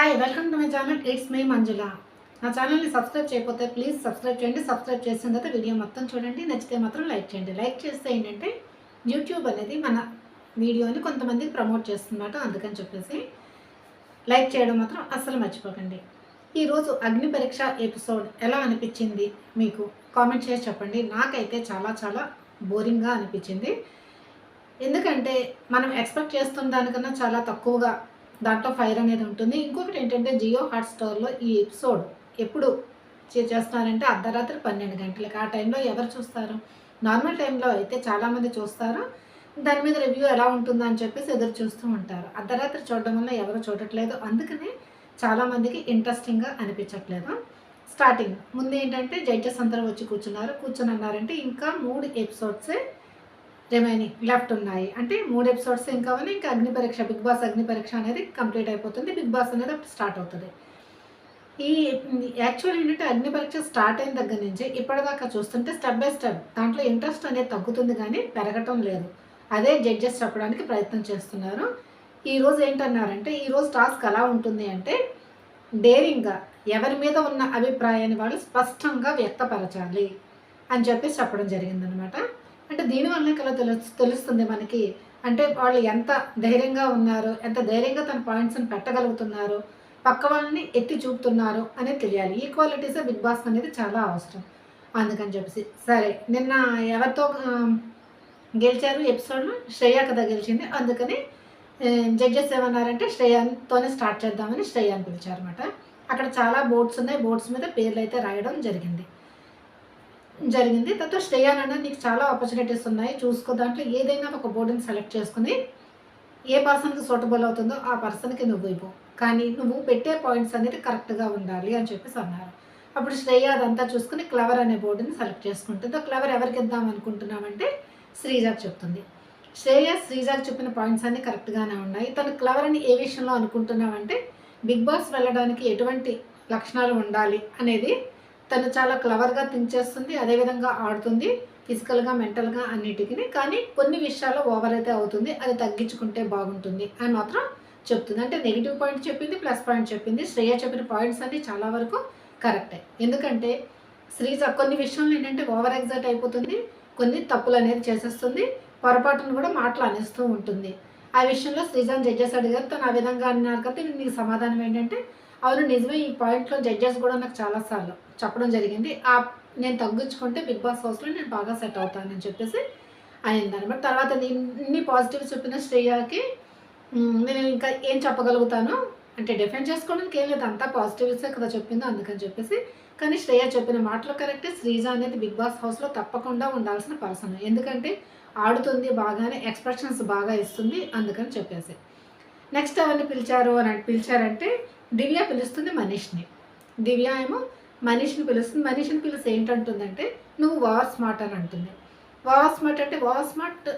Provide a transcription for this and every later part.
Hi welcome to my channel it's my Manjula నా ఛానల్ని subscribe చేయకపోతే ప్లీజ్ సబ్స్క్రైబ్ చేయండి. సబ్స్క్రైబ్ చేసిన తర్వాత వీడియో మొత్తం చూడండి. నచ్చితే మాత్రం లైక్ చేయండి. లైక్ చేస్తే ఏంటంటే యూట్యూబ్ అనేది మన వీడియోని కొంతమందికి ప్రమోట్ చేస్తున్నమాట అందుకని చెప్పేసి లైక్ చేయడం మాత్రం అస్సలు మర్చిపోకండి. ఈరోజు అగ్ని పరీక్ష ఎపిసోడ్ ఎలా అనిపించింది మీకు? కామెంట్ చేసి చెప్పండి. నాకైతే చాలా చాలా బోరింగ్గా అనిపించింది. ఎందుకంటే మనం ఎక్స్పెక్ట్ చేస్తున్న దానికన్నా చాలా తక్కువగా దాంట్లో ఫైర్ అనేది ఉంటుంది. ఇంకొకటి ఏంటంటే జియో హాట్స్టార్లో ఈ ఎపిసోడ్ ఎప్పుడు చే- అర్ధరాత్రి పన్నెండు గంటలకి. ఆ టైంలో ఎవరు చూస్తారు? నార్మల్ టైంలో అయితే చాలామంది చూస్తారు. దాని మీద రివ్యూ ఎలా ఉంటుందో అని చెప్పేసి ఎదురు చూస్తూ ఉంటారు. అర్ధరాత్రి చూడడం వల్ల ఎవరు చూడట్లేదు. అందుకనే చాలామందికి ఇంట్రెస్టింగ్గా అనిపించట్లేదు. స్టార్టింగ్ ముందు ఏంటంటే జడ్జెస్ అందరూ వచ్చి కూర్చున్నారు. కూర్చొని అన్నారంటే ఇంకా మూడు ఎపిసోడ్సే రిమైనింగ్ లెఫ్ట్ ఉన్నాయి. అంటే మూడు ఎపిసోడ్స్ ఇంకా ఉన్నాయి ఇంకా అగ్ని పరీక్ష బిగ్ బాస్ అగ్ని పరీక్ష అనేది కంప్లీట్ అయిపోతుంది. బిగ్ బాస్ అనేది అప్పుడు స్టార్ట్ అవుతుంది. ఈ యాక్చువల్ ఏంటంటే అగ్ని పరీక్ష స్టార్ట్ అయిన దగ్గర నుంచి ఇప్పటిదాకా చూస్తుంటే స్టెప్ బై స్టెప్ దాంట్లో ఇంట్రెస్ట్ అనేది తగ్గుతుంది కానీ పెరగటం లేదు. అదే జడ్జెస్ చెప్పడానికి ప్రయత్నం చేస్తున్నారు. ఈరోజు ఏంటన్నారంటే ఈరోజు టాస్క్ ఎలా ఉంటుంది అంటే డేరింగ్గా ఎవరి మీద ఉన్న అభిప్రాయాన్ని వాళ్ళు స్పష్టంగా వ్యక్తపరచాలి అని చెప్పేసి చెప్పడం జరిగిందనమాట అంటే దీనివల్ల కల తెలు తెలుస్తుంది మనకి. అంటే వాళ్ళు ఎంత ధైర్యంగా ఉన్నారు ఎంత ధైర్యంగా తన పాయింట్స్ని పెట్టగలుగుతున్నారు పక్క వాళ్ళని ఎత్తి చూపుతున్నారు అనేది తెలియాలి. ఈ క్వాలిటీసే బిగ్ బాస్ అనేది చాలా అవసరం. అందుకని చెప్పేసి. సరే నిన్న ఎవరితో గెలిచారు ఎపిసోడ్లో శ్రేయ కదా గెలిచింది. అందుకని జడ్జెస్ ఏమన్నారంటే శ్రేయాతోనే స్టార్ట్ చేద్దామని శ్రేయాని అని పిలిచారన్నమాట. అక్కడ చాలా బోర్డ్స్ ఉన్నాయి. బోర్డ్స్ మీద పేర్లు అయితే రాయడం జరిగింది. జరిగింది. దాంతో శ్రేయాన్ నీకు చాలా ఆపర్చునిటీస్ ఉన్నాయి. చూసుకో దాంట్లో ఏదైనా ఒక బోర్డుని సెలెక్ట్ చేసుకుని ఏ పర్సన్కి సూటబుల్ అవుతుందో ఆ పర్సన్కి నువ్వు ఇవ్వు. కానీ నువ్వు పెట్టే పాయింట్స్ అనేది కరెక్ట్గా ఉండాలి అని చెప్పేసి అన్నారు. అప్పుడు శ్రేయ అదంతా చూసుకుని క్లవర్ అనే బోర్డుని సెలెక్ట్ చేసుకుంటుంది. ఆ క్లవర్ ఎవరికి ఇద్దాం అనుకుంటున్నామంటే శ్రీజాకి చెప్తుంది. శ్రేయ శ్రీజాకి చెప్పిన పాయింట్స్ అన్నీ కరెక్ట్గానే ఉన్నాయి. తను క్లవర్ అని ఏ విషయంలో అనుకుంటున్నామంటే బిగ్ బాస్ వెళ్ళడానికి ఎటువంటి లక్షణాలు ఉండాలి అనేది తను చాలా క్లవర్గా థింక్ చేస్తుంది అదేవిధంగా ఆడుతుంది ఫిజికల్గా మెంటల్గా అన్నిటికీ. కానీ కొన్ని విషయాల్లో ఓవర్ అయితే అవుతుంది అది తగ్గించుకుంటే బాగుంటుంది అని మాత్రం చెప్తుంది. అంటే నెగిటివ్ పాయింట్ చెప్పింది ప్లస్ పాయింట్ చెప్పింది. శ్రేయ చెప్పిన పాయింట్స్ అన్ని చాలా వరకు కరెక్టే ఎందుకంటే శ్రీజ కొన్ని విషయంలో ఏంటంటే ఓవర్ ఎగ్జైట్ అయిపోతుంది కొన్ని తప్పులు అనేది చేసేస్తుంది పొరపాటును కూడా మాటలు అనేస్తూ ఉంటుంది. ఆ విషయంలో శ్రీజాన్ జడ్జెస్ అడిగారు. తను ఆ విధంగా అన్నారు. కదా నీకు సమాధానం ఏంటంటే అవును నిజమే. ఈ పాయింట్లో జడ్జెస్ కూడా నాకు చాలాసార్లు చెప్పడం జరిగింది. ఆ నేను తగ్గించుకుంటే బిగ్ బాస్ హౌస్లో నేను బాగా సెట్ అవుతానని చెప్పేసి అయింది అనమాట తర్వాత ఇన్ని పాజిటివ్ చెప్పిన శ్రేయాకి నేను ఇంకా ఏం చెప్పగలుగుతాను? అంటే డిఫెండ్ చేసుకోవడానికి ఏం లేదు. అంతా పాజిటివ్సే కదా చెప్పిందో అందుకని చెప్పేసి. కానీ శ్రేయ చెప్పిన మాటలు కరెక్టే. శ్రీజ అనేది బిగ్ బాస్ హౌస్లో తప్పకుండా ఉండాల్సిన పర్సన్. ఎందుకంటే ఆడుతుంది బాగానే ఎక్స్ప్రెషన్స్ బాగా ఇస్తుంది అందుకని చెప్పేసి. నెక్స్ట్ ఎవరిని పిలిచారు అని పిలిచారంటే దివ్య పిలుస్తుంది మనీష్ని. దివ్య ఏమో మనీష్ని పిలుస్తుంది. మనీష్ని పిలిచి ఏంటంటుందంటే నువ్వు ఓవర్ స్మార్ట్ అని అంటుంది. ఓవర్ స్మార్ట్ అంటే ఓవర్ స్మార్ట్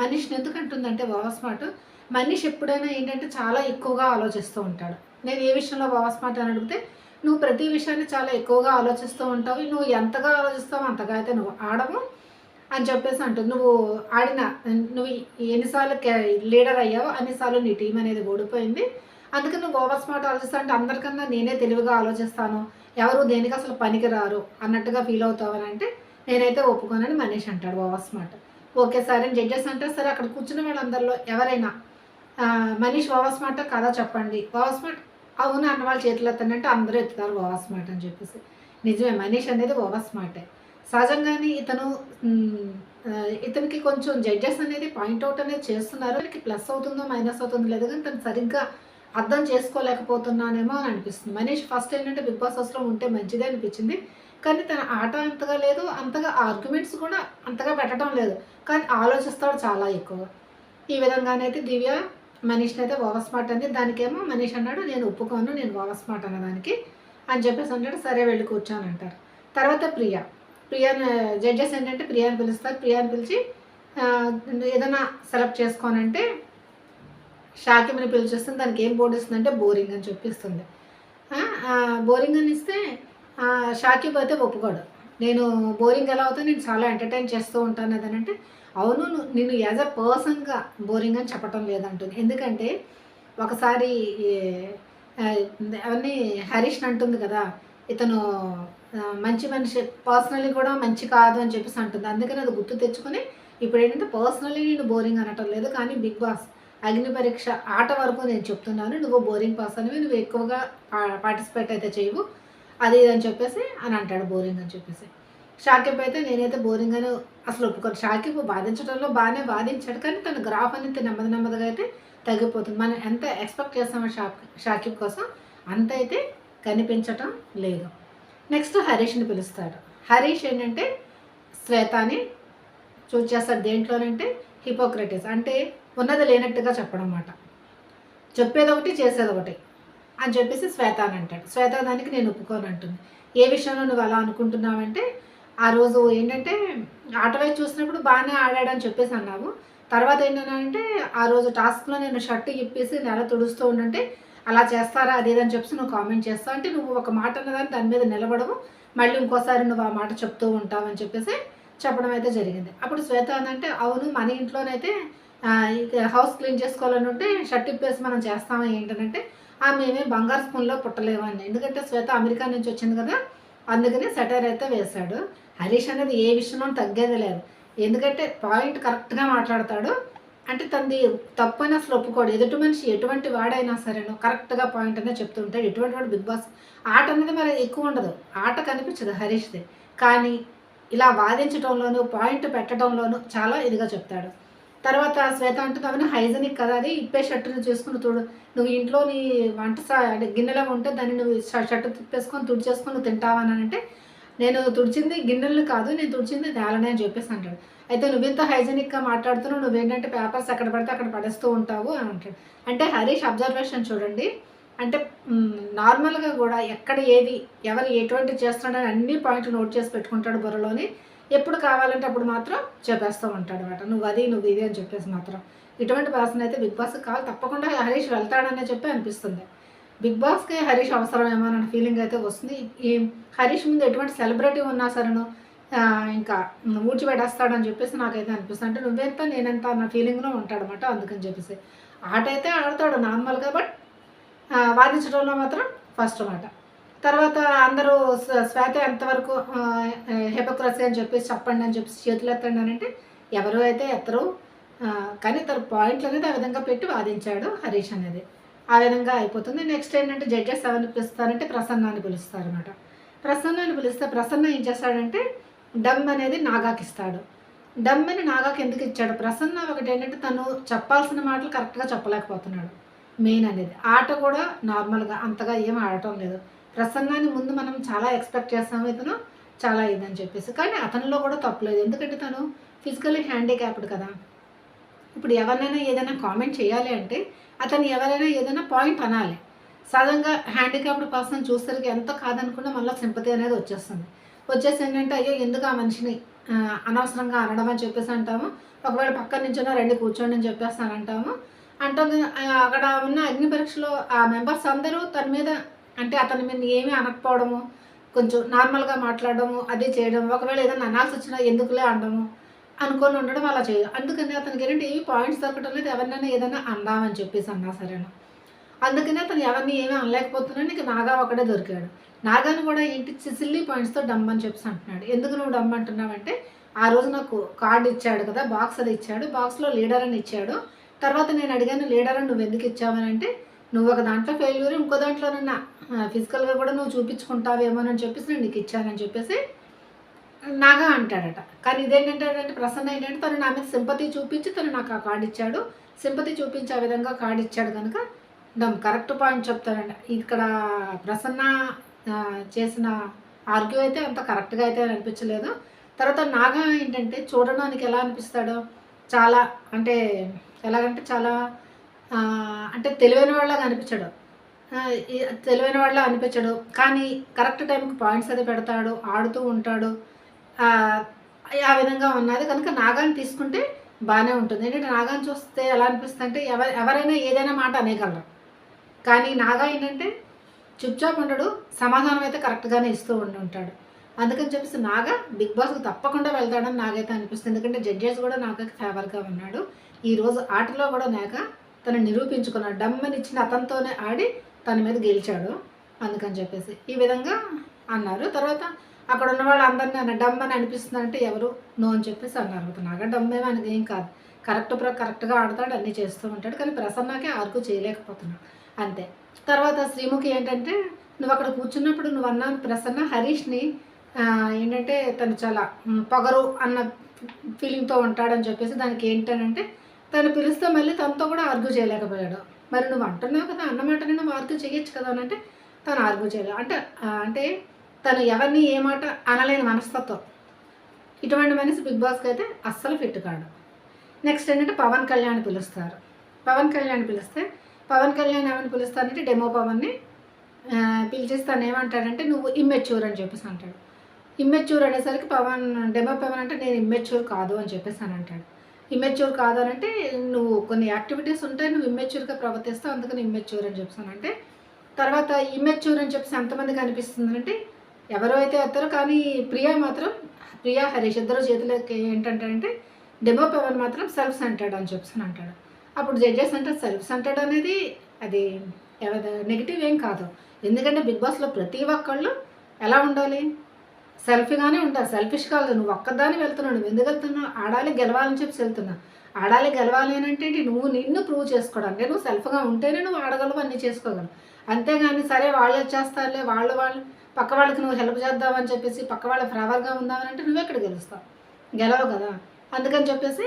మనీష్ని ఎందుకు అంటుందంటే ఓవర్ స్మార్ట్ మనీష్ ఎప్పుడైనా ఏంటంటే చాలా ఎక్కువగా ఆలోచిస్తూ ఉంటాడు. నేను ఏ విషయంలో ఓవర్ స్మార్ట్ అని అడిగితే నువ్వు ప్రతి విషయాన్ని చాలా ఎక్కువగా ఆలోచిస్తూ ఉంటావు. నువ్వు ఎంతగా ఆలోచిస్తావు అంతగా అయితే నువ్వు ఆడవు అని చెప్పేసి అంటుంది. నువ్వు ఆడిన నువ్వు ఎన్నిసార్లు లీడర్ అయ్యావో అన్నిసార్లు నీ టీం అనేది ఓడిపోయింది. అందుకని నువ్వు ఓవర్ స్మార్ట్ ఆలోచిస్తా అంటే అందరికన్నా నేనే తెలివిగా ఆలోచిస్తాను. ఎవరు దేనికి అసలు పనికిరారు అన్నట్టుగా ఫీల్ అవుతావు అంటే నేనైతే ఒప్పుకోనని మనీష్ అంటాడు ఓవర్ స్మార్ట్. ఓకే సరే జడ్జెస్ అంటే సరే అక్కడ కూర్చున్న వాళ్ళందరిలో ఎవరైనా మనీష్ ఓవర్ స్మార్ట్ కాదా చెప్పండి. ఓవర్ స్మార్ట్ అవును అన్న వాళ్ళ చేతులు ఎత్తండి అందరూ ఎత్తుతారు ఓవర్ స్మార్ట్ అని చెప్పేసి. నిజమే మనీష్ అనేది ఓవర్ స్మార్టే. సహజంగానే ఇతను ఇతనికి కొంచెం జడ్జెస్ అనేది పాయింట్అవుట్ అనేది చేస్తున్నారు. ఇతనికి ప్లస్ అవుతుందో మైనస్ అవుతుందో లేదు కానీ తను సరిగ్గా అర్థం చేసుకోలేకపోతున్నానేమో అని అనిపిస్తుంది. మనీష్ ఫస్ట్ ఏంటంటే బిగ్ బాస్ హౌస్లో ఉంటే మంచిదే అనిపించింది. కానీ తన ఆట అంతగా లేదు అంతగా ఆర్గ్యుమెంట్స్ కూడా అంతగా పెట్టడం లేదు. కానీ ఆలోచిస్తాడు చాలా ఎక్కువ. ఈ విధంగానైతే దివ్య మనీష్ని అయితే ఓవర్ స్మార్ట్ అంది. దానికేమో మనీష్ అన్నాడు నేను ఒప్పుకోను నేను ఓవర్ స్మార్ట్ అన్నదానికి అని చెప్పేసి అంటాడు సరే వెళ్ళి కూర్చోని అంటారు. తర్వాత ప్రియ. ప్రియాని జడ్జెస్ ఏంటంటే ప్రియాని పిలుస్తారు. ప్రియాని పిలిచి ఏదైనా సెలెక్ట్ చేసుకోనంటే షాకిమని పిలిచేస్తుంది దానికి ఏం బోర్డు ఇస్తుందంటే బోరింగ్ అని చెప్పిస్తుంది. బోరింగ్ అని ఇస్తే షాకిబ్ అయితే ఒప్పుకోడు. నేను బోరింగ్ ఎలా అవుతా నేను చాలా ఎంటర్టైన్ చేస్తూ ఉంటాను అదని అంటే అవును నేను యాజ్ అ పర్సన్గా బోరింగ్ అని చెప్పటం లేదంటుంది. ఎందుకంటే ఒకసారి అవన్నీ హరీష్ అంటుంది కదా ఇతను మంచి మనిషి పర్సనలీ కూడా మంచి కాదు అని చెప్పేసి అంటుంది. అందుకని అది గుర్తు తెచ్చుకొని ఇప్పుడు ఏంటంటే పర్సనలీ నేను బోరింగ్ అనటం లేదు కానీ బిగ్ బాస్ అగ్ని పరీక్ష ఆట వరకు నేను చెప్తున్నాను. నువ్వు బోరింగ్ పర్సన్వి నువ్వు ఎక్కువగా పార్టిసిపేట్ అయితే చేయవు. అది ఇది అని చెప్పేసి అని అంటాడు బోరింగ్ అని చెప్పేసి. షాకిబ్ అయితే నేనైతే బోరింగ్ అని అసలు ఒప్పుకోను. షాకిబ్ బాధించడంలో బాగానే బాధించాడు కానీ తన గ్రాఫ్ అనేది నెమ్మది నెమ్మదిగా అయితే తగ్గిపోతుంది. మనం ఎంత ఎక్స్పెక్ట్ చేస్తామో షాక్ షాకిబ్ కోసం అంత అయితే కనిపించటం లేదు. నెక్స్ట్ హరీష్ని పిలుస్తాడు. హరీష్ ఏంటంటే శ్వేతాని చూస్ చేస్తాడు దేంట్లోనంటే హిపోక్రటిస్. అంటే ఉన్నది లేనట్టుగా చెప్పడం అన్నమాట చెప్పేది ఒకటి చేసేది ఒకటి అని చెప్పేసి శ్వేత అని అంటాడు. శ్వేత దానికి నేను ఒప్పుకోను అంటుంది. ఏ విషయంలో నువ్వు అలా అనుకుంటున్నావంటే ఆ రోజు ఏంటంటే ఆట వైపు చూసినప్పుడు బాగానే ఆడాడని చెప్పేసి అన్నావు. తర్వాత ఏంటంటే ఆ రోజు టాస్క్లో నేను షర్ట్ ఇప్పేసి నెల తుడుస్తూ ఉండంటే అలా చేస్తారా అదేదని చెప్పేసి నువ్వు కామెంట్ చేస్తావు అంటే నువ్వు ఒక మాట అన్నదాన్ని దాని మీద నిలబడవు. మళ్ళీ ఇంకోసారి నువ్వు ఆ మాట చెప్తూ ఉంటావు అని చెప్పేసి చెప్పడం అయితే జరిగింది. అప్పుడు శ్వేత అంటే అవును మన ఇంట్లోనైతే ఇంకా హౌస్ క్లీన్ చేసుకోవాలని ఉంటే షర్ట్ ఇప్పేసి మనం చేస్తామా ఏంటంటే ఆ మేమే బంగారు స్పూన్లో పుట్టలేమని ఎందుకంటే శ్వేత అమెరికా నుంచి వచ్చింది కదా అందుకని సెటర్ అయితే వేశాడు. హరీష్ అనేది ఏ విషయంలో తగ్గేది లేదు. ఎందుకంటే పాయింట్ కరెక్ట్గా మాట్లాడతాడు. అంటే తనది తప్పైనా అసలు ఒప్పుకోడు. ఎదుటి మనిషి ఎటువంటి వాడైనా సరేను కరెక్ట్గా పాయింట్ అనేది చెప్తూ ఉంటాడు. ఎటువంటి వాడు బిగ్ బాస్ ఆట అనేది మరి ఎక్కువ ఉండదు. ఆట కనిపించదు హరీష్ది. కానీ ఇలా వాదించడంలోనూ పాయింట్ పెట్టడంలోనూ చాలా ఇదిగా చెప్తాడు. తర్వాత శ్వేత అంటుంది అవన్నీ హైజనిక్ కదా అది. ఇప్పే షర్టును చూసుకుని చూడు నువ్వు ఇంట్లో నీ వంట అంటే గిన్నెలో ఉంటే దాన్ని నువ్వు ష- షర్టు తిప్పేసుకొని తుడిచేసుకొని నువ్వు తింటావా అని అంటే నేను తుడిచింది గిన్నెలు కాదు నేను తుడిచింది నేలనే అని చెప్పేసి అంటాడు. అయితే నువ్వెంత హైజెనిక్గా మాట్లాడుతున్నావు? నువ్వేంటంటే పేపర్స్ ఎక్కడ పడితే అక్కడ పడేస్తూ ఉంటావు అని అంటాడు. అంటే హరీష్ అబ్జర్వేషన్ చూడండి. అంటే నార్మల్గా కూడా ఎక్కడ ఏది ఎవరు ఎటువంటి చేస్తున్నాడని అన్ని పాయింట్లు నోట్ చేసి పెట్టుకుంటాడు బుర్రలోని. ఎప్పుడు కావాలంటే అప్పుడు మాత్రం చెప్పేస్తూ ఉంటాడు అనమాట నువ్వు అది నువ్వు ఇది అని చెప్పేసి మాత్రం. ఇటువంటి పర్సన్ అయితే బిగ్ బాస్కి కావాలి తప్పకుండా హరీష్ వెళ్తాడనే చెప్పి అనిపిస్తుంది. బిగ్ బాస్కి హరీష్ అవసరమేమో అన్న ఫీలింగ్ అయితే వస్తుంది. ఈ హరీష్ ముందు ఎటువంటి సెలబ్రిటీ ఉన్నా సరేను ఇంకా ఊడ్చిపెట్టేస్తాడని చెప్పేసి నాకైతే అనిపిస్తుంది. అంటే నువ్వెంత నేనెంత అన్న ఫీలింగ్లో ఉంటాడనమాట అందుకని చెప్పేసి. ఆట అయితే ఆడతాడు నార్మల్గా బట్ వాదించడంలో మాత్రం ఫస్ట్ అన్నమాట తర్వాత అందరూ స్వ- శ్వేత ఎంతవరకు హెపోక్రసీ అని చెప్పేసి చెప్పండి అని చెప్పేసి చేతులు ఎత్తండి అంటే ఎవరు అయితే ఎత్తరు. కానీ తన పాయింట్లు అనేది ఆ విధంగా పెట్టి వాదించాడు హరీష్ అనేది. ఆ విధంగా అయిపోతుంది. నెక్స్ట్ ఏంటంటే జడ్జెస్ ఎవరిని పిలుస్తారంటే ప్రసన్నాన్ని పిలుస్తారు అనమాట ప్రసన్నాన్ని పిలిస్తే ప్రసన్న ఏం చేస్తాడంటే డమ్ అనేది నాగాకి ఇస్తాడు. డమ్ అని నాగాకి ఎందుకు ఇచ్చాడు? ప్రసన్న ఒకటి ఏంటంటే తను చెప్పాల్సిన మాటలు కరెక్ట్గా చెప్పలేకపోతున్నాడు. మెయిన్ అనేది. ఆట కూడా నార్మల్గా అంతగా ఏం ఆడటం లేదు. ప్రసన్నాన్ని ముందు మనం చాలా ఎక్స్పెక్ట్ చేస్తాము ఇతను చాలా ఇదని చెప్పేసి. కానీ అతనిలో కూడా తప్పలేదు ఎందుకంటే తను ఫిజికల్లీ హ్యాండిక్యాప్డ్ కదా. ఇప్పుడు ఎవరినైనా ఏదైనా కామెంట్ చేయాలి అంటే అతను ఎవరైనా ఏదైనా పాయింట్ అనాలి. సడన్గా హ్యాండిక్యాప్డ్ పర్సన్ చూసరికి ఎంత కాదనుకున్నా మళ్ళీ సింపతి అనేది వచ్చేస్తుంది. వచ్చేసి ఏంటంటే అయ్యో ఎందుకు ఆ మనిషిని అనవసరంగా అనడం అని చెప్పేసి అంటాము. ఒకవేళ పక్కన నుంచున్నా రెండు కూర్చోండి అని చెప్పేసి అంటాము అంటాం అక్కడ ఉన్న అగ్ని పరీక్షలో ఆ మెంబర్స్ అందరూ తన మీద అంటే అతని మీద ఏమీ అనకపోవడము కొంచెం నార్మల్గా మాట్లాడడము అదే చేయడం ఒకవేళ ఏదైనా అనాల్సి వచ్చినా ఎందుకులే అనడము అనుకొని ఉండడం అలా చేయదు అందుకని అతనికి ఏంటంటే ఏమి పాయింట్స్ దొరకటం లేదు ఎవరినైనా ఏదైనా అందామని చెప్పేసి అన్నా సరేనా. అందుకనే అతను ఎవరిని ఏమీ అనలేకపోతున్నా నీకు నాగా ఒకడే దొరికాడు. నాగాను కూడా ఏంటి సిల్లీ పాయింట్స్తో డమ్ అని చెప్పేసి అంటున్నాడు. ఎందుకు నువ్వు డమ్ అంటున్నావంటే ఆ రోజు నాకు కార్డు ఇచ్చాడు కదా బాక్స్ అది ఇచ్చాడు బాక్స్లో లీడర్ అని ఇచ్చాడు. తర్వాత నేను అడిగాను లీడర్ అని నువ్వు ఎందుకు ఇచ్చావని? అంటే నువ్వు ఒక దాంట్లో ఫెయిల్యూర్ ఇంకో దాంట్లోనన్నా ఫిజికల్గా కూడా నువ్వు చూపించుకుంటావేమోనని చెప్పేసి నేను నీకు ఇచ్చానని చెప్పేసి నాగా అంటాడట. కానీ ఇదేంటంటే ప్రసన్న ఏంటంటే తను నా మీద సింపతి చూపించి తను నాకు ఆ కార్డు ఇచ్చాడు. సింపతి చూపించే విధంగా కార్డు ఇచ్చాడు కనుక దాని కరెక్ట్ పాయింట్ చెప్తానండి ఇక్కడ ప్రసన్న చేసిన ఆర్గ్యూ అయితే అంత కరెక్ట్గా అయితే అనిపించలేదు. తర్వాత నాగా ఏంటంటే చూడడానికి ఎలా అనిపిస్తాడో చాలా అంటే ఎలాగంటే చాలా అంటే తెలివైన వాళ్ళగా అనిపించాడు. తెలివైన వాళ్ళ అనిపించడు. కానీ కరెక్ట్ టైంకి పాయింట్స్ అది పెడతాడు ఆడుతూ ఉంటాడు. ఆ, విధంగా ఉన్నది. కనుక నాగాన్ని తీసుకుంటే బాగానే ఉంటుంది. ఏంటంటే నాగాన్ని చూస్తే ఎలా అనిపిస్తుంది అంటే ఎవరు ఎవరైనా ఏదైనా మాట అనేయగలరు. కానీ నాగా ఏంటంటే చుప్చాప్ ఉండడు సమాధానం అయితే కరెక్ట్గానే ఇస్తూ ఉండి ఉంటాడు. అందుకని చెప్పేసి నాగా బిగ్ బాస్కి తప్పకుండా వెళ్తాడని నాగైతే అనిపిస్తుంది. ఎందుకంటే జడ్జెస్ కూడా నాగకి ఫేవర్గా ఉన్నాడు. ఈరోజు ఆటలో కూడా నాగా తను నిరూపించుకున్నాడు. డమ్మనిచ్చిన అతనితోనే ఆడి తన మీద గెలిచాడు. అందుకని చెప్పేసి ఈ విధంగా అన్నారు. తర్వాత అక్కడ ఉన్న వాళ్ళు అందరినీ అన్న డమ్ అని అనిపిస్తుంది అంటే ఎవరు? నో అని చెప్పేసి అన్నారు. నాగా డమ్ ఏమో ఆయనకి ఏం కాదు. కరెక్ట్ ప్ర కరెక్ట్గా ఆడతాడు అన్నీ చేస్తూ ఉంటాడు. కానీ ప్రసన్నకే ఆర్కు చేయలేకపోతున్నాడు. అంతే. తర్వాత శ్రీముఖి ఏంటంటే నువ్వు అక్కడ కూర్చున్నప్పుడు నువ్వు అన్న ప్రసన్న హరీష్ని ఏంటంటే తను చాలా పొగరు అన్న ఫీలింగ్తో ఉంటాడని చెప్పేసి దానికి ఏంటంటే తను పిలిస్తే మళ్ళీ తనతో కూడా ఆర్గ్యూ చేయలేకపోయాడు. మరి నువ్వు అంటున్నావు కదా అన్నమాట నువ్వు ఆర్గ్యూ చేయొచ్చు కదా అని అంటే తను ఆర్గ్యూ చేయలేదు. అంటే అంటే తను ఎవరిని ఏ మాట అనలేని మనస్తత్వం. ఇటువంటి మనిషి బిగ్ బాస్కి అయితే అస్సలు ఫిట్ కాడు. నెక్స్ట్ ఏంటంటే పవన్ కళ్యాణ్ పిలుస్తారు. పవన్ కళ్యాణ్ పిలిస్తే పవన్ కళ్యాణ్ ఏమని పిలుస్తానంటే డెమో పవన్ని పిలిచేసి తను ఏమంటాడంటే నువ్వు ఇమ్మెచ్యూర్ అని చెప్పేసి అంటాడు. ఇమ్మెచ్యూర్ అనేసరికి పవన్ డెమో పవన్ అంటే నేను ఇమ్మెచ్యూర్ కాదు అని చెప్పేసి అని అంటాడు. ఇమ్మెచ్యూర్ కాదనంటే అంటే నువ్వు కొన్ని యాక్టివిటీస్ ఉంటాయి నువ్వు ఇమ్మెచ్యూర్గా ప్రవర్తిస్తావు అందుకని ఇమ్మెచ్యూర్ అని చెప్పానంటే తర్వాత ఇమ్మెచ్యూర్ అని చెప్పేసి ఎంతమందికి అనిపిస్తుంది అంటే ఎవరో అయితే వస్తారో కానీ ప్రియా మాత్రం ప్రియా హరీష్ ఇద్దరు చేతులకి ఏంటంటే అంటే డెమో పవన్ మాత్రం సెల్ఫ్ సెంటర్డ్ అని చెప్పేసి అంటాడు. అప్పుడు జడ్జెస్ అంటే సెల్ఫ్ సెంటర్డ్ అనేది అది నెగిటివ్ ఏం కాదు. ఎందుకంటే బిగ్ బాస్లో ప్రతి ఒక్కళ్ళు ఎలా ఉండాలి? సెల్ఫీగానే ఉంటారు సెల్ఫిష్ కాదు నువ్వు ఒక్కదాని వెళ్తున్నావు నువ్వు ఎందుకు వెళ్తున్నావు? ఆడాలి గెలవాలని చెప్పి వెళ్తున్నా ఆడాలి గెలవాలి అని అంటే నువ్వు నిన్ను ప్రూవ్ చేసుకోవడం నువ్వు సెల్ఫ్గా ఉంటేనే నువ్వు ఆడగలవు అన్నీ చేసుకోగలవు. అంతేగాని సరే వాళ్ళు వచ్చేస్తారులే వాళ్ళు వాళ్ళు పక్క వాళ్ళకి నువ్వు హెల్ప్ చేద్దామని చెప్పేసి పక్క వాళ్ళ ఫేవర్గా ఉందామని అంటే నువ్వు ఎక్కడ గెలుస్తావు? గెలవు కదా. అందుకని చెప్పేసి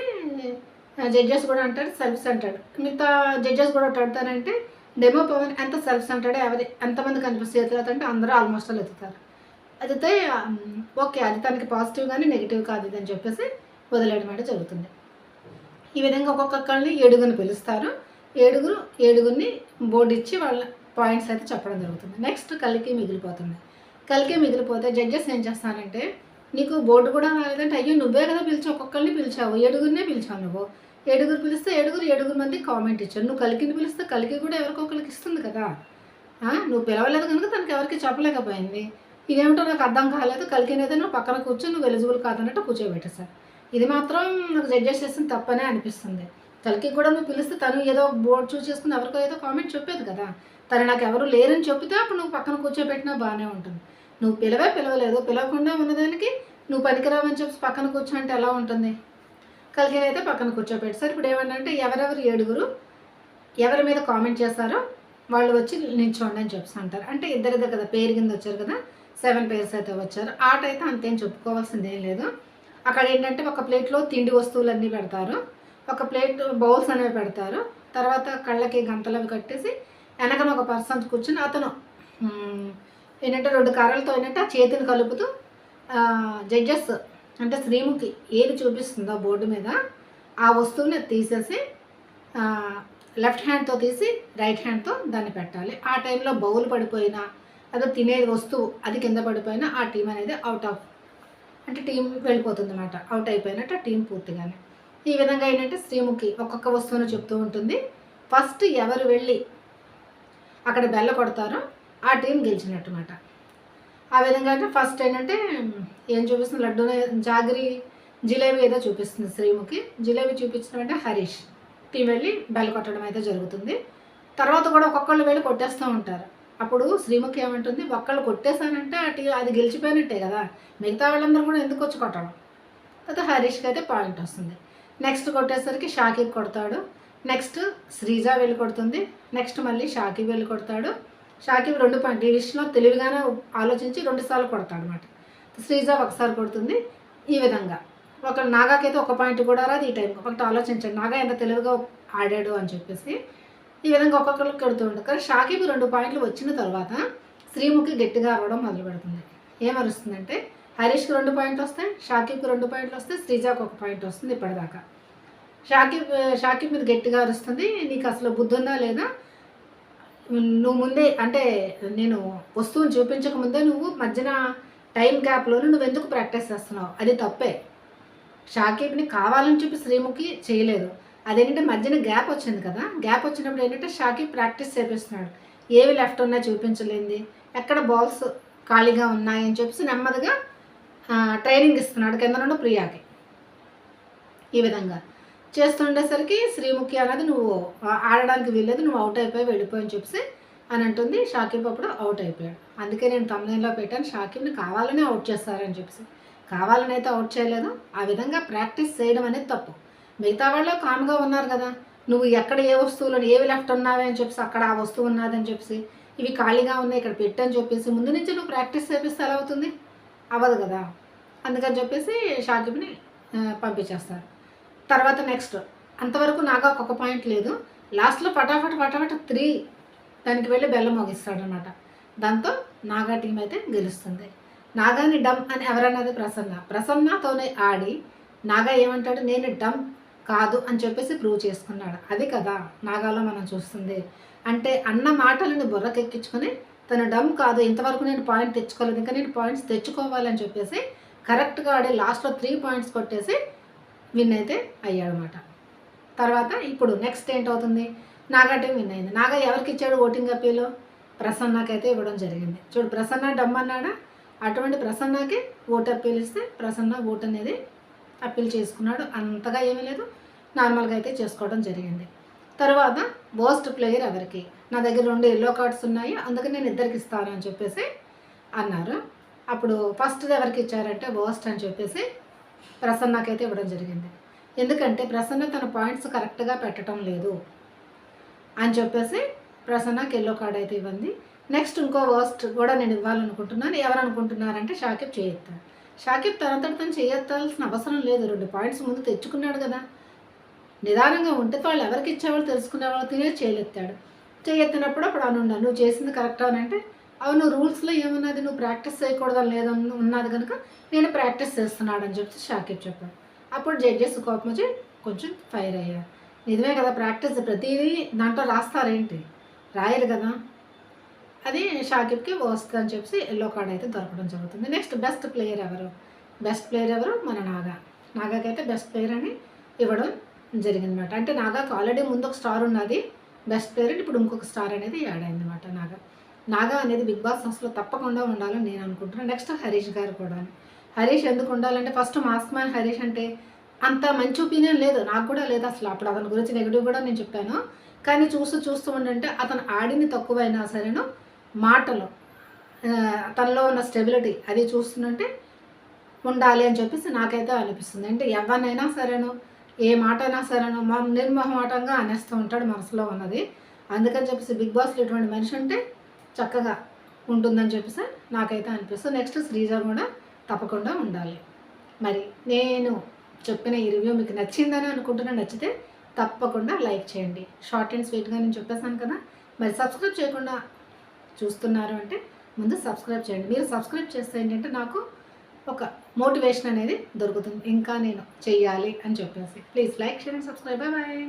జడ్జెస్ కూడా అంటారు సెల్ఫ్ సెంటర్డ్ మిగతా జడ్జెస్ కూడా అడుగుతారంటే డెమో పవన్ ఎంత సెల్ఫ్ సెంటర్డ్ ఎవరి ఎంతమంది కనిపిస్తే ఎత్తుతారు అంటే అందరూ ఆల్మోస్ట్ ఎత్తుతారు. అయితే ఓకే అది తనకి పాజిటివ్ కానీ నెగిటివ్ కాదు అని చెప్పేసి వదిలేయడం అంటే జరుగుతుంది. ఈ విధంగా ఒక్కొక్కరిని ఏడుగురిని పిలుస్తారు. ఏడుగురు ఏడుగురిని బోర్డు ఇచ్చి వాళ్ళ పాయింట్స్ అయితే చెప్పడం జరుగుతుంది. నెక్స్ట్ కలికి మిగిలిపోతుంది. కలికి మిగిలిపోతే జడ్జెస్ ఏం చేస్తానంటే నీకు బోర్డు కూడా రాలేదంటే అయ్యో నువ్వే కదా పిలిచి ఒక్కొక్కరిని పిలిచావు ఏడుగురినే పిలిచావు నువ్వు. ఏడుగురు పిలిస్తే ఏడుగురు ఏడుగురు మంది కామెంట్ ఇచ్చారు. నువ్వు కలికిని పిలిస్తే కలికి కూడా ఎవరికొకరికి ఇస్తుంది కదా. నువ్వు పిలవలేదు కనుక తనకి ఎవరికి చెప్పలేకపోయింది. ఇదేమిటో నాకు అర్థం కాలేదు కలికినైతే నువ్వు పక్కన కూర్చొని నువ్వు ఎలిజిబుల్ కాదన్నట్టు కూర్చోబెట్టేశారు ఇది మాత్రం నాకు జడ్జెస్ చేసిన తప్పనే అనిపిస్తుంది. కలికి కూడా నువ్వు పిలిస్తే తను ఏదో బోర్డు చూస్ చేసుకుని ఎవరికో ఏదో కామెంట్ చెప్పేది కదా. తను నాకు ఎవరు లేరని చెప్తే అప్పుడు నువ్వు పక్కన కూర్చోబెట్టినా బాగానే ఉంటుంది. నువ్వు పిలవే పిలవలేదు పిలవకుండా ఉన్నదానికి నువ్వు పనికిరావని చెప్పి పక్కన కూర్చోంటే ఎలా ఉంటుంది? కలిగిన అయితే పక్కన కూర్చోబెట్టి సార్. ఇప్పుడు ఏమంటే ఎవరెవరు ఏడుగురు ఎవరి మీద కామెంట్ చేస్తారో వాళ్ళు వచ్చి నిల్చోండి అని చెప్పి అంటారు. అంటే ఇద్దరిద్దరు కదా పేరు కింద వచ్చారు కదా. సెవెన్ పేర్స్ అయితే వచ్చారు. ఆట అయితే అంతేం చెప్పుకోవాల్సింది ఏం లేదు. అక్కడ ఏంటంటే ఒక ప్లేట్లో తిండి వస్తువులన్నీ పెడతారు. ఒక ప్లేట్ బౌల్స్ అనేవి పెడతారు. తర్వాత కళ్ళకి గంతలు అవి కట్టేసి వెనకన ఒక పర్సన్ కూర్చుని అతను ఏంటంటే రెండు కర్రలతో ఏంటంటే ఆ చేతిని కలుపుతూ జడ్జెస్ అంటే శ్రీముఖి ఏది చూపిస్తుందో బోర్డు మీద ఆ వస్తువుని తీసేసి లెఫ్ట్ హ్యాండ్తో తీసి రైట్ హ్యాండ్తో దాన్ని పెట్టాలి. ఆ టైంలో బౌల్ పడిపోయినా అదో తినేది వస్తువు అది కింద పడిపోయినా ఆ టీం అనేది అవుట్ ఆఫ్ అంటే టీం వెళ్ళిపోతుంది అనమాట అవుట్ అయిపోయినట్టు ఆ టీం పూర్తిగానే. ఈ విధంగా ఏంటంటే శ్రీముఖి ఒక్కొక్క వస్తువును చెప్తూ ఉంటుంది. ఫస్ట్ ఎవరు వెళ్ళి అక్కడ బెల్ల కొడతారో ఆ టీం గెలిచినట్టుమాట. ఆ విధంగా అంటే ఫస్ట్ ఏంటంటే ఏం చూపిస్తుంది? లడ్డూ జాగిరి జిలేబీ ఏదో చూపిస్తుంది శ్రీముఖి. జిలేబీ చూపించడం అంటే హరీష్. టీం వెళ్ళి బెల్ల కొట్టడం అయితే జరుగుతుంది. తర్వాత కూడా ఒక్కొక్కళ్ళు వెళ్ళి కొట్టేస్తూ ఉంటారు. అప్పుడు శ్రీముఖి ఏమంటుంది? ఒక్కళ్ళు కొట్టేశానంటే అటు అది గెలిచిపోయినట్టే కదా. మిగతా వాళ్ళందరూ కూడా ఎందుకు వచ్చి కొట్టడం? తర్వాత హరీష్కి అయితే పాయింట్ వస్తుంది. నెక్స్ట్ కొట్టేసరికి షాకిబ్ కొడతాడు. నెక్స్ట్ శ్రీజ వెళ్ళి కొడుతుంది. నెక్స్ట్ మళ్ళీ షాకిబ్ వెళ్ళి కొడతాడు. షాకిబ్ రెండు పాయింట్ ఈ విషయంలో తెలివిగానే ఆలోచించి రెండుసార్లు కొడతాడు అనమాట శ్రీజ ఒకసారి కొడుతుంది. ఈ విధంగా. ఒక నాగాకైతే ఒక పాయింట్ కూడా రాదు ఈ టైంకి. ఒకటి ఆలోచించండి. నాగా ఎంత తెలివిగా ఆడాడు అని చెప్పేసి ఈ విధంగా ఒక్కొక్కరికి కొడుతూ ఉంటారు కానీ షాకిబ్ రెండు పాయింట్లు వచ్చిన తర్వాత శ్రీముఖి గట్టిగా అరవడం మొదలు పెడుతుంది. ఏమరుస్తుందంటే హరీష్కి రెండు పాయింట్లు వస్తాయి షాకిబ్కి రెండు పాయింట్లు వస్తాయి శ్రీజాకి ఒక పాయింట్ వస్తుంది ఇప్పటిదాకా. షాకిబ్ షాకిబ్ మీద గట్టిగా అరుస్తుంది. నీకు అసలు బుద్ధి ఉందా లేదా? నువ్వు ముందే అంటే నేను వస్తువుని చూపించక ముందే నువ్వు మధ్యన టైం గ్యాప్లోనే నువ్వు ఎందుకు ప్రాక్టీస్ చేస్తున్నావు? అది తప్పే. షాకిబ్ని కావాలని చెప్పి శ్రీముఖి చేయలేదు. అదేంటంటే మధ్యన గ్యాప్ వచ్చింది కదా. గ్యాప్ వచ్చినప్పుడు ఏంటంటే షాకిబ్ ప్రాక్టీస్ చేపిస్తున్నాడు. ఏవి లెఫ్ట్ ఉన్నా చూపించలేంది ఎక్కడ బాల్స్ ఖాళీగా ఉన్నాయని చెప్పేసి నెమ్మదిగా ట్రైనింగ్ ఇస్తున్నాడు కింద నుండి ప్రియాకి. ఈ విధంగా. చేస్తుండేసరికి శ్రీముఖి అనేది నువ్వు ఆడడానికి వీల్లేదు నువ్వు అవుట్ అయిపోయి వెళ్ళిపోయి అని చెప్పేసి అని అంటుంది. షాకిబ్ అప్పుడు అవుట్ అయిపోయాడు. అందుకే నేను తమిళలో పెట్టాను షాకిబ్ని కావాలనే అవుట్ చేస్తారని చెప్పేసి. కావాలని అయితే అవుట్ చేయలేదు. ఆ విధంగా ప్రాక్టీస్ చేయడం అనేది తప్పు. మిగతా వాళ్ళు కామ్గా ఉన్నారు కదా. నువ్వు ఎక్కడ ఏ వస్తువులు ఏవి లెఫ్ట్ ఉన్నావే అని చెప్పేసి అక్కడ ఆ వస్తువు ఉన్నదని చెప్పేసి ఇవి ఖాళీగా ఉన్నాయి ఇక్కడ పెట్టని చెప్పేసి ముందు నుంచి నువ్వు ప్రాక్టీస్ చేపిస్తే ఎలా అవుతుంది? అవ్వదు కదా. అందుకని చెప్పేసి షాకిబ్ని పంపించేస్తారు. తర్వాత నెక్స్ట్ అంతవరకు నాకు ఒక్కొక్క పాయింట్ లేదు. లాస్ట్లో పటాఫట్ పటాఫట్ త్రీ దానికి వెళ్ళి బెల్లం మోగిస్తాడనమాట దాంతో నాగా టీం అయితే గెలుస్తుంది. నాగాని డమ్ అని ఎవరన్నది ప్రసన్న. ప్రసన్నతోనే ఆడి నాగా ఏమంటాడు? నేను డమ్ కాదు అని చెప్పేసి ప్రూవ్ చేసుకున్నాడు. అది కదా నాగాలో మనం చూస్తుంది. అంటే అన్న మాటలను బుర్రకెక్కించుకొని తన డమ్ కాదు ఇంతవరకు నేను పాయింట్ తెచ్చుకోలేదు ఇంకా నేను పాయింట్స్ తెచ్చుకోవాలని చెప్పేసి కరెక్ట్గా ఆడే లాస్ట్లో త్రీ పాయింట్స్ కొట్టేసి విన్ అయితే అయ్యాడనమాట తర్వాత ఇప్పుడు నెక్స్ట్ ఏంటవుతుంది? నాగా టీం విన్ అయింది. నాగా ఎవరికి ఇచ్చాడు ఓటింగ్ అప్పీలు ప్రసన్నకైతే ఇవ్వడం జరిగింది. చూడు ప్రసన్న డమ్ అన్నాడా? అటువంటి ప్రసన్నకి ఓటు అప్పీలు ఇస్తే ప్రసన్న ఓటు అనేది అప్పీల్ చేసుకున్నాడు. అంతగా ఏమీ లేదు. నార్మల్గా అయితే చేసుకోవడం జరిగింది. తర్వాత బోస్ట్ ప్లేయర్ ఎవరికి? నా దగ్గర రెండు ఎల్లో కార్డ్స్ ఉన్నాయి. అందుకని నేను ఇద్దరికి ఇస్తాను అని చెప్పేసి అన్నారు. అప్పుడు ఫస్ట్ ఎవరికి ఇచ్చారంటే బోస్ట్ అని చెప్పేసి ప్రసన్నకైతే ఇవ్వడం జరిగింది. ఎందుకంటే ప్రసన్న తన పాయింట్స్ కరెక్ట్గా పెట్టడం లేదు అని చెప్పేసి ప్రసన్నకి ఎల్లో కార్డ్ అయితే ఇవ్వండి. నెక్స్ట్ ఇంకో వర్స్ట్ కూడా నేను ఇవ్వాలనుకుంటున్నాను. ఎవరు అనుకుంటున్నారంటే షాకిబ్ చేయొద్దాను షాకిబ్ తనంతట తను చేయెత్తాల్సిన అవసరం లేదు. రెండు పాయింట్స్ ముందు తెచ్చుకున్నాడు కదా. నిదానంగా ఉంటే వాళ్ళు ఎవరికి ఇచ్చేవాళ్ళు తెలుసుకునేవాళ్ళు తినే చేయలెత్తాడు చేయెత్తినప్పుడు అప్పుడు అనుండా నువ్వు చేసింది కరెక్ట్ అని అంటే అవును రూల్స్లో ఏమున్నది? నువ్వు ప్రాక్టీస్ చేయకూడదని లేదని ఉన్నది కనుక నేను ప్రాక్టీస్ చేస్తున్నాడు అని చెప్పి షాకిబ్ చెప్పాడు. అప్పుడు జడ్జెస్ కోపం వచ్చి కొంచెం ఫైర్ అయ్యారు. నిజమే కదా ప్రాక్టీస్ ప్రతిదీ దాంట్లో రాస్తారేంటి? రాయరు కదా. అది షాకిబ్కి వస్తుంది అని చెప్పి ఎల్లో కార్డ్ అయితే దొరకడం జరుగుతుంది. నెక్స్ట్ బెస్ట్ ప్లేయర్ ఎవరు? బెస్ట్ ప్లేయర్ ఎవరు? మన నాగా. నాగాకి అయితే బెస్ట్ ప్లేయర్ అని ఇవ్వడం జరిగిందనమాట అంటే నాగాకి ఆల్రెడీ ముందు ఒక స్టార్ ఉన్నది. బెస్ట్ ప్లేయర్ అంటే ఇప్పుడు ఇంకొక స్టార్ అనేది యాడ్ అయిందనమాట నాగా. నాగా అనేది బిగ్ బాస్ హౌస్లో తప్పకుండా ఉండాలని నేను అనుకుంటున్నాను. నెక్స్ట్ హరీష్ గారు కూడా. హరీష్ ఎందుకు ఉండాలంటే ఫస్ట్ మాస్క్ మ్యాన్ హరీష్ అంటే అంత మంచి ఒపీనియన్ లేదు. నాకు కూడా లేదు అసలు. అప్పుడు అతని గురించి నెగిటివ్ కూడా నేను చెప్పాను. కానీ చూస్తూ చూస్తూ ఉండంటే అతను ఆడింది తక్కువైనా సరేను మాటలు. తనలో ఉన్న స్టెబిలిటీ అది చూస్తుంటే ఉండాలి అని చెప్పేసి నాకైతే అనిపిస్తుంది. అంటే ఎవరినైనా సరేను ఏ మాట అయినా సరేను మా నిర్మోహమాటంగా అనేస్తూ ఉంటాడు మనసులో ఉన్నది. అందుకని చెప్పేసి బిగ్ బాస్లో ఇటువంటి మనిషి ఉంటే చక్కగా ఉంటుందని చెప్పేసి నాకైతే అనిపిస్తుంది. నెక్స్ట్ శ్రీజ కూడా తప్పకుండా ఉండాలి. మరి నేను చెప్పిన ఈ రివ్యూ మీకు నచ్చిందని అనుకుంటున్నా నచ్చితే తప్పకుండా లైక్ చేయండి. షార్ట్ అండ్ స్వీట్గా నేను చెప్పేశాను కదా. మరి సబ్స్క్రైబ్ చేయకుండా చూస్తున్నారు అంటే ముందు సబ్స్క్రైబ్ చేయండి. మీరు సబ్స్క్రైబ్ చేస్తే ఏంటంటే నాకు ఒక మోటివేషన్ అనేది దొరుకుతుంది. ఇంకా నేను చెయ్యాలి అని చెప్పేసి. Please like share and subscribe bye